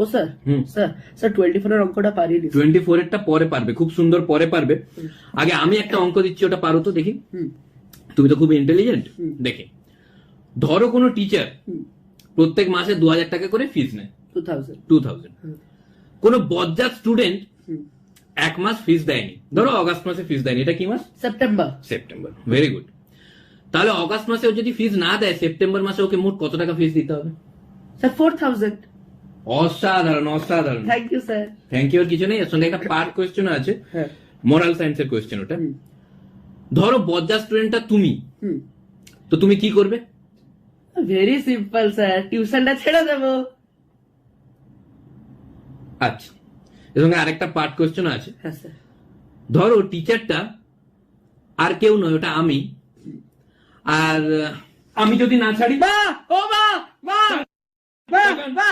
ও sir. Sir sir twenty ফোরের অঙ্কটা পারিনি টোয়েন্টি ফোর এরটা পরে পারবে খুব সুন্দর পরে পারবে আগে আমি একটা অঙ্ক দিচ্ছি ওটা পারো তো দেখি তুমি তো খুব ইন্টেলিজেন্ট। দেখে ধরো কোনো টিচার প্রত্যেক মাসে দু হাজার টাকা করে ফিস নেয় টু থাউজেন্ড কোনো বজ্জাত স্টুডেন্ট এক মাস ফিস দেয়নি ধরো অগাস্ট মাসে ফিস দেয়নি এটা কি মাস? সেপ্টেম্বর সেপ্টেম্বর ভেরি গুড তাহলে অগাস্ট মাসে যদি ফিস না দেয় সেপ্টেম্বর মাসে ওকে মোট কত টাকা ফিস দিতে হবে? স্যার ফোর থাউজেন্ড অসাধারণ অসাধারণ। Thank you sir thank you আর কিছু নেই এর সঙ্গে একটা পার্ট কোয়েশ্চেন আছে। মোরাল সায়েন্সের কোয়েশ্চেন ওটা। ধরো বজ্জা স্টুডেন্টটা তুমি। হুম। তো তুমি কি করবে? ভেরি সিম্পল স্যার টিউশনটা ছেড়ে দেবো। আচ্ছা। এর সঙ্গে আরেকটা পার্ট কোয়েশ্চেন আছে। হ্যাঁ স্যার ধরো টিচারটা আর কেউ নয় ওটা আমি। আর আমি যদি না ছাড়ি মা ও মা মা